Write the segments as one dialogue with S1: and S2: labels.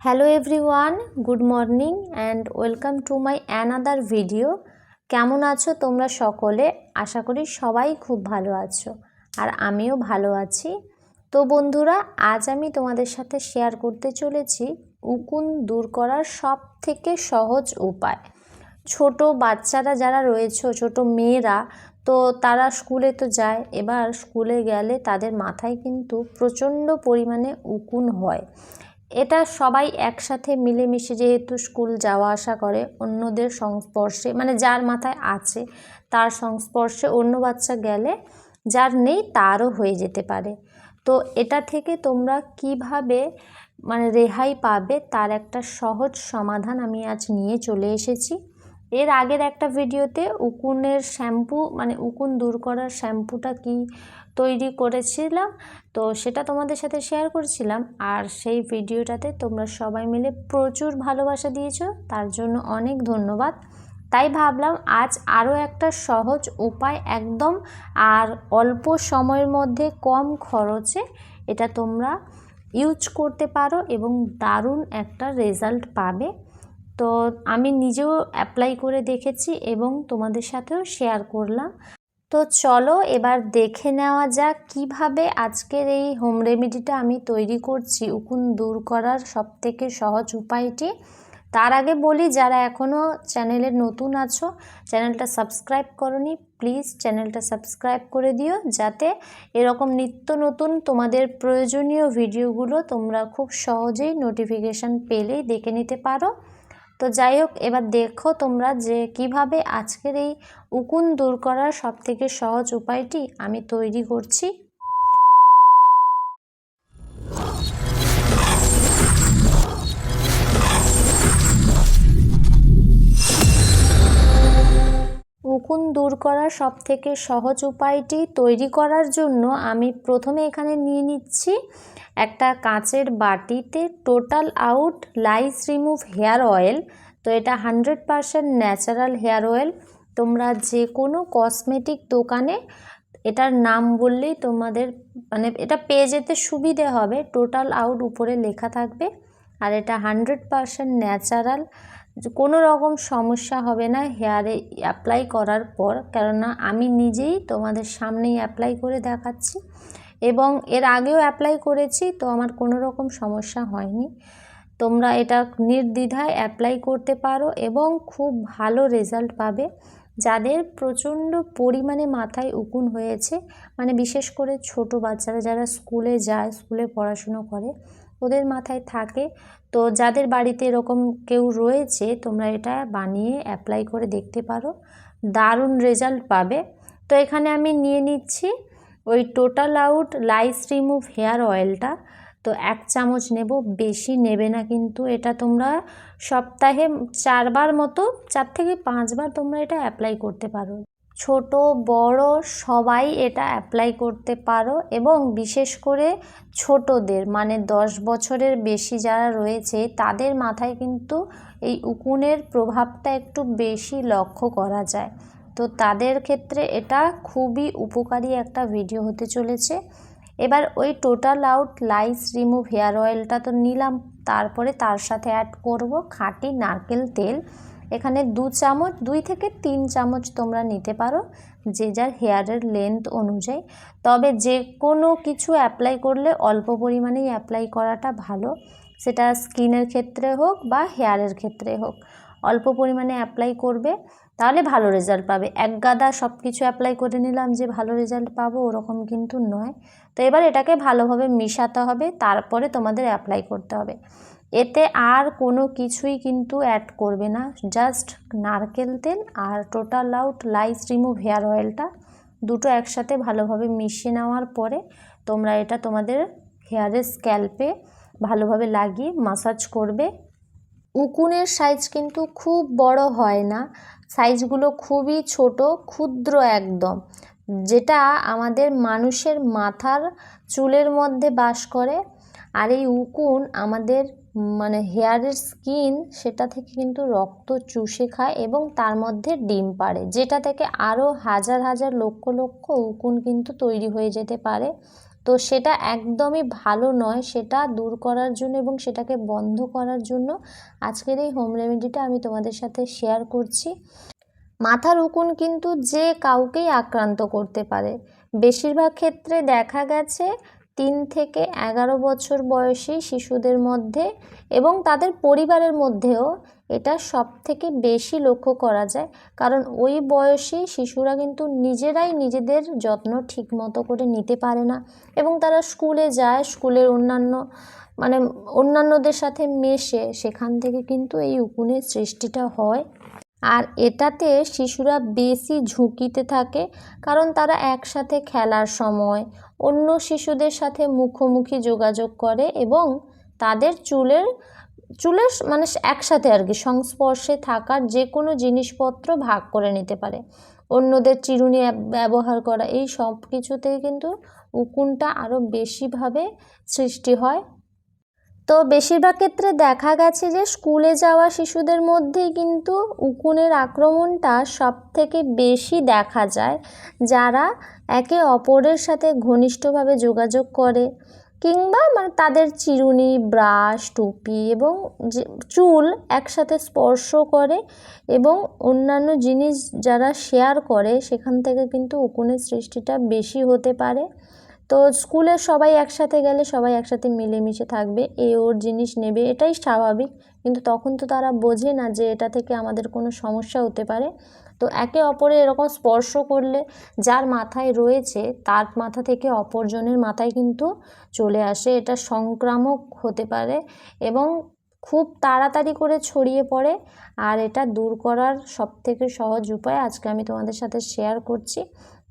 S1: Hello everyone good morning and welcome to my another video কেমন আছো তোমরা সকলে? আশা করি সবাই খুব ভালো আছো আর আমিও ভালো আছি। তো বন্ধুরা, আজ আমি তোমাদের সাথে শেয়ার করতে চলেছি উকুন দূর করার সব থেকে সহজ উপায়। ছোট বাচ্চারা যারা রয়েছে, ছোট মেয়েরা, তো তারা স্কুলে তো যায়, এবার স্কুলে গেলে তাদের মাথায় কিন্তু প্রচণ্ড পরিমাণে উকুন হয়। এটা সবাই একসাথে মিলেমিশে যেহেতু স্কুল যাওয়া আসা করে, অন্যদের সংস্পর্শে মানে যার মাথায় আছে তার সংস্পর্শে অন্য বাচ্চা গেলে যার নেই তারও হয়ে যেতে পারে। তো এটা থেকে তোমরা কীভাবে মানে রেহাই পাবে তার একটা সহজ সমাধান আমি আজ নিয়ে চলে এসেছি। এর আগের একটা ভিডিওতে উকুনের শ্যাম্পু মানে উকুন দূর করার শ্যাম্পুটা কি তৈরি করেছিলাম। তো সেটা তোমাদের সাথে শেয়ার করেছিলাম। আর সেই ভিডিওটাতে তোমরা সবাই মিলে প্রচুর ভালোবাসা দিয়েছ। তার জন্য অনেক ধন্যবাদ। তাই ভাবলাম আজ আরও একটা সহজ উপায় একদম আর অল্প সময়ের মধ্যে কম খরচে এটা তোমরা ইউজ করতে পারো এবং দারুণ একটা রেজাল্ট পাবে। তো আমি নিজেও অ্যাপ্লাই করে দেখেছি এবং তোমাদের সাথেও শেয়ার করলাম। তো চলো এবার দেখে নেওয়া যাক কীভাবে আজকের এই হোম রেমেডিটা আমি তৈরি করছি, উকুন দূর করার সবথেকে সহজ উপায়টি। তার আগে বলি, যারা এখনও চ্যানেলে নতুন আছো, চ্যানেলটা সাবস্ক্রাইব করনি, প্লিজ চ্যানেলটা সাবস্ক্রাইব করে দিও, যাতে এরকম নিত্য নতুন তোমাদের প্রয়োজনীয় ভিডিওগুলো তোমরা খুব সহজেই নোটিফিকেশান পেলেই দেখে নিতে পারো। তো যাই হোক, এবার দেখো তোমরা যে কীভাবে আজকের এই উকুন দূর করার সবথেকে সহজ উপায়টি আমি তৈরি করছি। উকুন দূর করার সবথেকে সহজ উপায়টি তৈরি করার জন্য আমি প্রথমে এখানে নিয়ে নিচ্ছি একটা কাঁচের বাটিতে total out lice remove hair oil তো এটা hundred percent natural hair oil তোমরা যে কোনো কসমেটিক দোকানে এটার নাম বললেই তোমাদের মানে এটা পেয়ে যেতে সুবিধে হবে। টোটাল আউট উপরে লেখা থাকবে। আর এটা হান্ড্রেড পারসেন্ট ন্যাচারাল কোনো রকম সমস্যা হবে না হেয়ারে অ্যাপ্লাই করার পর। কেননা আমি নিজেই তোমাদের সামনেই অ্যাপ্লাই করে দেখাচ্ছি। এবং এর আগেও অ্যাপ্লাই করেছি, তো আমার কোনো রকম সমস্যা হয়নি। তোমরা এটা নির্দ্বিধায় অ্যাপ্লাই করতে পারো এবং খুব ভালো রেজাল্ট পাবে। যাদের প্রচণ্ড পরিমাণে মাথায় উকুন হয়েছে মানে বিশেষ করে ছোট বাচ্চারা যারা স্কুলে যায়, স্কুলে পড়াশুনো করে, ওদের মাথায় থাকে। তো যাদের বাড়িতে এরকম কেউ রয়েছে, তোমরা এটা বানিয়ে অ্যাপ্লাই করে দেখতে পারো। দারুণ রেজাল্ট পাবে। তো এখানে আমি নিয়ে নিচ্ছি। ওই total out lice remove hair অয়েলটা তো এক চামচ নেব, বেশি নেবে না কিন্তু এটা তোমরা সপ্তাহে চারবার মতো, চার থেকে পাঁচবার তোমরা এটা অ্যাপ্লাই করতে পারো। ছোট, বড়, সবাই এটা অ্যাপ্লাই করতে পারো এবং বিশেষ করে ছোটদের মানে দশ বছরের বেশি যারা রয়েছে, তাদের মাথায় কিন্তু এই উকুনের প্রভাবটা একটু বেশি লক্ষ্য করা যায়। তো তাদের ক্ষেত্রে এটা খুবই উপকারী একটা ভিডিও হতে চলেছে। এবার ওই total out lice remove hair অয়েলটা তো নিলাম, তারপরে তার সাথে অ্যাড করব খাঁটি নারকেল তেল। এখানে দু চামচ, দুই থেকে তিন চামচ তোমরা নিতে পারো, যে যার হেয়ারের লেন্থ অনুযায়ী। তবে যে কোনো কিছু অ্যাপ্লাই করলে অল্প পরিমাণেই অ্যাপ্লাই করাটা ভালো, সেটা স্কিনের ক্ষেত্রে হোক বা হেয়ারের ক্ষেত্রে হোক। অল্প পরিমাণে অ্যাপ্লাই করবে তাহলে ভালো রেজাল্ট পাবে। এক গাদা সব কিছু অ্যাপ্লাই করে নিলাম যে ভালো রেজাল্ট পাবো, ওরকম কিন্তু নয়। তো এবার এটাকে ভালোভাবে মিশাতে হবে, তারপরে তোমাদের অ্যাপ্লাই করতে হবে। এতে আর কোনো কিছুই কিন্তু অ্যাড করবে না। জাস্ট নারকেল তেল আর total out lice remove hair অয়েলটা দুটো একসাথে ভালোভাবে মিশিয়ে নেওয়ার পরে তোমরা এটা তোমাদের হেয়ারের স্ক্যাল্পে ভালোভাবে লাগিয়ে মাসাজ করবে। উকুনের সাইজ কিন্তু খুব বড় হয় না। সাইজগুলো খুবই ছোট, ক্ষুদ্র একদম, যেটা আমাদের মানুষের মাথার চুলের মধ্যে বাস করে। আর এই উকুন আমাদের মানে হেয়ারের স্কিন, সেটা থেকে কিন্তু রক্ত চুষে খায় এবং তার মধ্যে ডিম পাড়ে, যেটা থেকে আরও হাজার হাজার লক্ষ লক্ষ উকুন কিন্তু তৈরি হয়ে যেতে পারে। তো সেটা একদমই ভালো নয়। সেটা দূর করার জন্য এবং সেটাকে বন্ধ করার জন্য আজকের এই হোম রেমেডিটা আমি তোমাদের সাথে শেয়ার করছি। মাথার উকুন কিন্তু যে কাউকেই আক্রান্ত করতে পারে। বেশিরভাগ ক্ষেত্রে দেখা গেছে তিন থেকে এগারো বছর বয়সী শিশুদের মধ্যে এবং তাদের পরিবারের মধ্যেও এটা সব থেকে বেশি লক্ষ্য করা যায়। কারণ ওই বয়সী শিশুরা কিন্তু নিজেরাই নিজেদের যত্ন ঠিকমতো করে নিতে পারে না এবং তারা স্কুলে যায়, স্কুলের অন্যান্য মানে অন্যান্যদের সাথে মেশে সেখান থেকে কিন্তু এই উকুনের সৃষ্টিটা হয়। আর এটাতে শিশুরা বেশি ঝুঁকিতে থাকে কারণ তারা একসাথে খেলার সময় অন্য শিশুদের সাথে মুখোমুখি যোগাযোগ করে এবং তাদের চুলের চুলের মানে একসাথে আর কি, সংস্পর্শে থাকার যে কোনো জিনিসপত্র ভাগ করে নিতে পারে। অন্যদের চিরুনি ব্যবহার করা, এই সব কিছুতে কিন্তু উকুনটা আরও বেশিভাবে সৃষ্টি হয়। তো বেশিরভাগ ক্ষেত্রে দেখা গেছে যে, স্কুলে যাওয়া শিশুদের মধ্যেই কিন্তু উকুনের আক্রমণটা সব থেকে বেশি দেখা যায়। যারা একে অপরের সাথে ঘনিষ্ঠভাবে যোগাযোগ করে কিংবা মানে তাদের চিরুনি, ব্রাশ, টুপি এবং চুল একসাথে স্পর্শ করে এবং অন্যান্য জিনিস যারা শেয়ার করে সেখান থেকে কিন্তু উকুনের সৃষ্টিটা বেশি হতে পারে। তো স্কুলে সবাই একসাথে গেলে সবাই একসাথে মিলেমিশে থাকবে, এ ওর জিনিস নেবে, এটাই স্বাভাবিক। কিন্তু তখন তো তারা বোঝে না যে এটা থেকে আমাদের কোনো সমস্যা হতে পারে। তো একে অপরে এরকম স্পর্শ করলে যার মাথায় রয়েছে, তার মাথা থেকে অপরজনের মাথায় কিন্তু চলে আসে। এটা সংক্রামক হতে পারে এবং খুব তাড়াতাড়ি করে ছড়িয়ে পড়ে আর এটা দূর করার সবথেকে সহজ উপায় আজকে আমি তোমাদের সাথে শেয়ার করছি।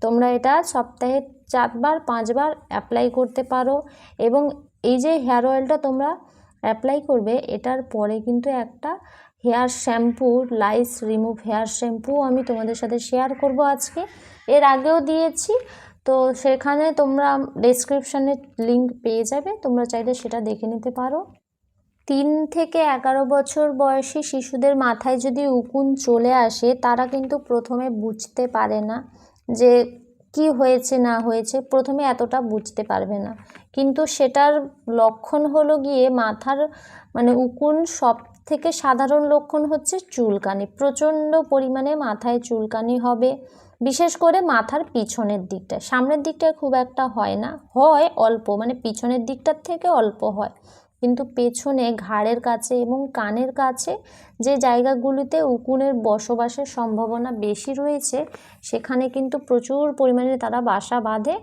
S1: তোমরা এটা সপ্তাহে চারবার, পাঁচবার অ্যাপ্লাই করতে পারো এবং এই যে হেয়ার অয়েলটা তোমরা অ্যাপ্লাই করবে, এটার পরে কিন্তু একটা hair shampoo lice remove hair shampoo আমি তোমাদের সাথে শেয়ার করব আজকে। এর আগেও দিয়েছি, তো সেখানে তোমরা ডেসক্রিপশানে লিঙ্ক পেয়ে যাবে, তোমরা চাইলে সেটা দেখে নিতে পারো। তিন থেকে এগারো বছর বয়সী শিশুদের মাথায় যদি উকুন চলে আসে, তারা কিন্তু প্রথমে বুঝতে পারে না যে কি হয়েছে, না হয়েছে, প্রথমে এতটা বুঝতে পারবে না। কিন্তু সেটার লক্ষণ হলো গিয়ে মাথার মানে উকুন সব থেকে সাধারণ লক্ষণ হচ্ছে চুলকানি। প্রচণ্ড পরিমাণে মাথায় চুলকানি হবে, বিশেষ করে মাথার পিছনের দিকটা। সামনের দিকটায় খুব একটা হয় না, হয় অল্প মানে পিছনের দিকটার থেকে অল্প হয়। কিন্তু পেছনে ঘাড়ের কাছে এবং কানের কাছে যে জায়গাগুলিতে উকুনের বসবাসের সম্ভাবনা বেশি রয়েছে, সেখানে কিন্তু প্রচুর পরিমাণে তারা বাসা বাঁধে।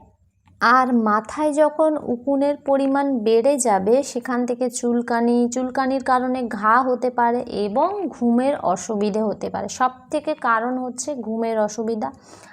S1: আর মাথায় যখন উকুনের পরিমাণ বেড়ে যাবে, সেখান থেকে চুলকানি, চুলকানির কারণে ঘা হতে পারে এবং ঘুমের অসুবিধে হতে পারে। সব থেকে কারণ হচ্ছে ঘুমের অসুবিধা।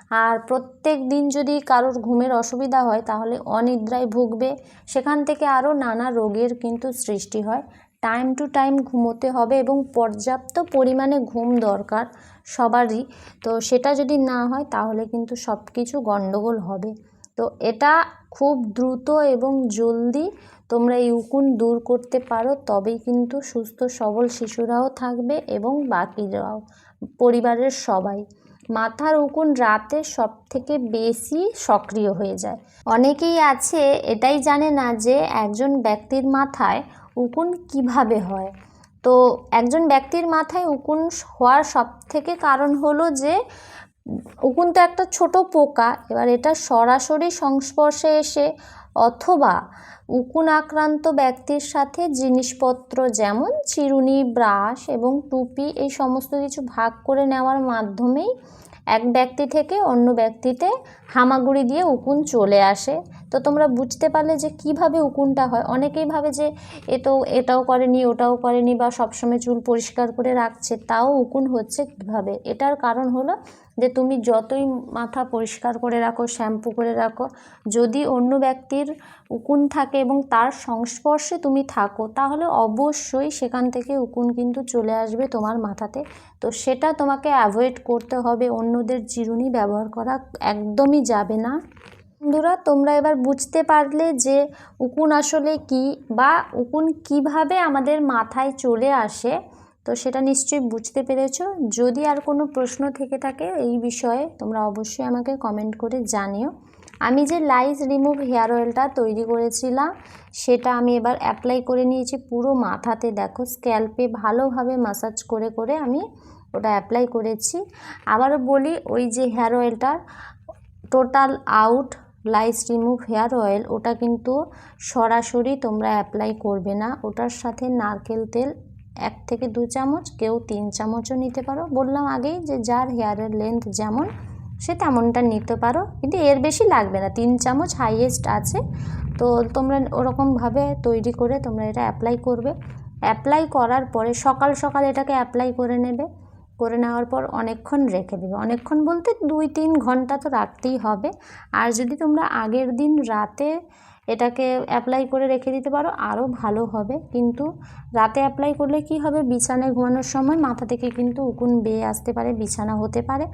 S1: আর প্রত্যেক দিন যদি কারোর ঘুমের অসুবিধা হয়, তাহলে অনিদ্রায় ভুগবে। সেখান থেকে আরও নানা রোগের কিন্তু সৃষ্টি হয়। টাইম টু টাইম ঘুমোতে হবে এবং পর্যাপ্ত পরিমাণে ঘুম দরকার সবারই। তো সেটা যদি না হয়, তাহলে কিন্তু সব কিছু গণ্ডগোল হবে। তো এটা খুব দ্রুত এবং জলদি তোমরা এই উকুন দূর করতে পারো, তবেই কিন্তু সুস্থ, সবল শিশুরাও থাকবে এবং বাকিরাও পরিবারের সবাই। মাথার উকুন রাতে সব থেকে বেশি সক্রিয় হয়ে যায়। অনেকেই আছে, এটাই জানে না যে একজন ব্যক্তির মাথায় উকুন কীভাবে হয়। তো একজন ব্যক্তির মাথায় উকুন হওয়ার সব থেকে কারণ হলো যে উকুন তো একটা ছোট পোকা, এবার এটা সরাসরি সংস্পর্শে এসে অথবা উকুন আক্রান্ত ব্যক্তির সাথে জিনিসপত্র যেমন চিরুনি, ব্রাশ এবং টুপি এই সমস্ত কিছু ভাগ করে নেওয়ার মাধ্যমেই এক ব্যক্তি থেকে অন্য ব্যক্তিতে হামাগুড়ি দিয়ে উকুন চলে আসে। তো তোমরা বুঝতে পারলে যে কীভাবে উকুনটা হয়। অনেকেই ভাবে যে এ তো এটাও করেনি, ওটাও করেনি বা সবসময় চুল পরিষ্কার করে রাখছে, তাও উকুন হচ্ছে কীভাবে? এটার কারণ হলো যে তুমি যতই মাথা পরিষ্কার করে রাখো, শ্যাম্পু করে রাখো, যদি অন্য ব্যক্তির উকুন থাকে এবং তার সংস্পর্শে তুমি থাকো, তাহলে অবশ্যই সেখান থেকে উকুন কিন্তু চলে আসবে তোমার মাথাতে। তো সেটা তোমাকে অ্যাভয়েড করতে হবে, অন্যদের চিরুনি ব্যবহার করা একদমই যাবে না। বন্ধুরা, তোমরা এবার বুঝতে পারলে যে উকুন আসলে কি বা উকুন কীভাবে আমাদের মাথায় চলে আসে। তো সেটা নিশ্চয়ই বুঝতে পেরেছ। যদি আর কোনো প্রশ্ন থেকে থাকে এই বিষয়ে, তোমরা অবশ্যই আমাকে কমেন্ট করে জানিও। আমি যে লাইস রিমুভ হেয়ার অয়েলটা তৈরি করেছিলাম, সেটা আমি এবার অ্যাপ্লাই করে নিয়েছি পুরো মাথাতে। দেখো স্ক্যাল্পে ভালোভাবে মাসাজ করে করে আমি ওটা অ্যাপ্লাই করেছি। আবারও বলি, ওই যে hair অয়েলটার total out lice remove hair oil ওটা কিন্তু সরাসরি তোমরা অ্যাপ্লাই করবে না। ওটার সাথে নারকেল তেল এক থেকে দু চামচ, কেউ তিন চামচও নিতে পারো। বললাম আগেই যে যার হেয়ারের লেন্থ যেমন, সে তেমনটা নিতে পারো। কিন্তু এর বেশি লাগবে না, তিন চামচ হাইয়েস্ট আছে। তো তোমরা ওরকমভাবে তৈরি করে তোমরা এটা অ্যাপ্লাই করবে। অ্যাপ্লাই করার পরে সকাল সকাল এটাকে অ্যাপ্লাই করে নেবে। করে নেওয়ার পর অনেকক্ষণ রেখে দেবে। অনেকক্ষণ বলতে দুই তিন ঘণ্টা তো রাখতেই হবে। আর যদি তোমরা আগের দিন রাতে এটাকে অ্যাপ্লাই করে রেখে দিতে পারো আরও ভালো হবে। কিন্তু রাতে অ্যাপ্লাই করলে কি হবে? বিছানায় ঘুমানোর সময় মাথা থেকে কিন্তু উকুন বেয়ে আসতে পারে, বিছানা হতে পারে।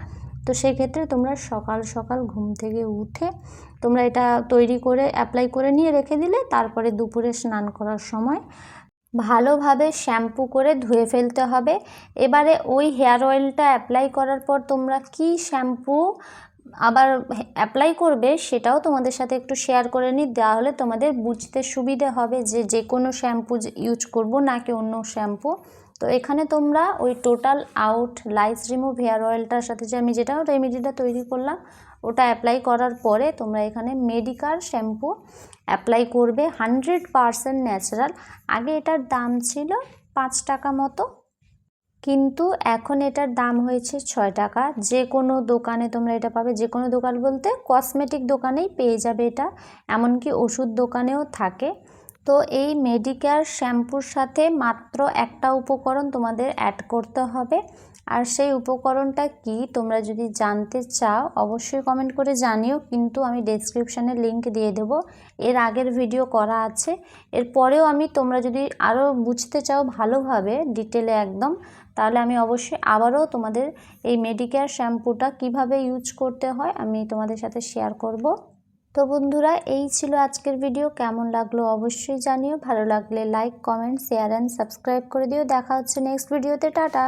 S1: তো সেক্ষেত্রে তোমরা সকাল সকাল ঘুম থেকে উঠে তোমরা এটা তৈরি করে অ্যাপ্লাই করে নিয়ে রেখে দিলে, তারপরে দুপুরে স্নান করার সময় ভালোভাবে শ্যাম্পু করে ধুয়ে ফেলতে হবে। এবারে ওই হেয়ার অয়েলটা অ্যাপ্লাই করার পর তোমরা কি শ্যাম্পু আবার অ্যাপ্লাই করবে সেটাও তোমাদের সাথে একটু শেয়ার করে নিই। দেওয়া হলে তোমাদের বুঝতে সুবিধে হবে যে যে কোনো শ্যাম্পু ইউজ করব নাকি অন্য শ্যাম্পু। তো এখানে তোমরা ওই total out lice remove hair অয়েলটার সাথে যে আমি যেটা রেমেডিটা তৈরি করলাম, ওটা অ্যাপ্লাই করার পরে তোমরা এখানে মেডিকার শ্যাম্পু অ্যাপ্লাই করবে হান্ড্রেড পারসেন্ট ন্যাচারাল আগে এটার দাম ছিল পাঁচ টাকা মতো, কিন্তু এখন এটার দাম হয়েছে ছয় টাকা। যে কোনো দোকানে তোমরা এটা পাবে, যে কোনো দোকান বলতে কসমেটিক দোকানেই পেয়ে যাবে এটা, এমনকি ওষুধ দোকানেও থাকে। তো এই মেডিকেয়ার শ্যাম্পুর সাথে মাত্র একটা উপকরণ তোমাদের অ্যাড করতে হবে। আর সেই উপকরণটা কি তোমরা যদি জানতে চাও, অবশ্যই কমেন্ট করে জানিও, কিন্তু আমি ডেসক্রিপশানে লিঙ্ক দিয়ে দেব। এর আগের ভিডিও করা আছে। এরপরেও আমি তোমরা যদি আরও বুঝতে চাও ভালোভাবে ডিটেলে একদম, তাহলে আমি অবশ্যই আবারও তোমাদের এই মেডিকেয়ার শ্যাম্পুটা কীভাবে ইউজ করতে হয় আমি তোমাদের সাথে শেয়ার করব। তো বন্ধুরা, এই ছিল আজকের ভিডিও কেমন লাগল অবশ্যই জানিও। ভালো লাগলে like comment share and subscribe করে দিও। দেখা হচ্ছে নেক্সট ভিডিওতে টাটা!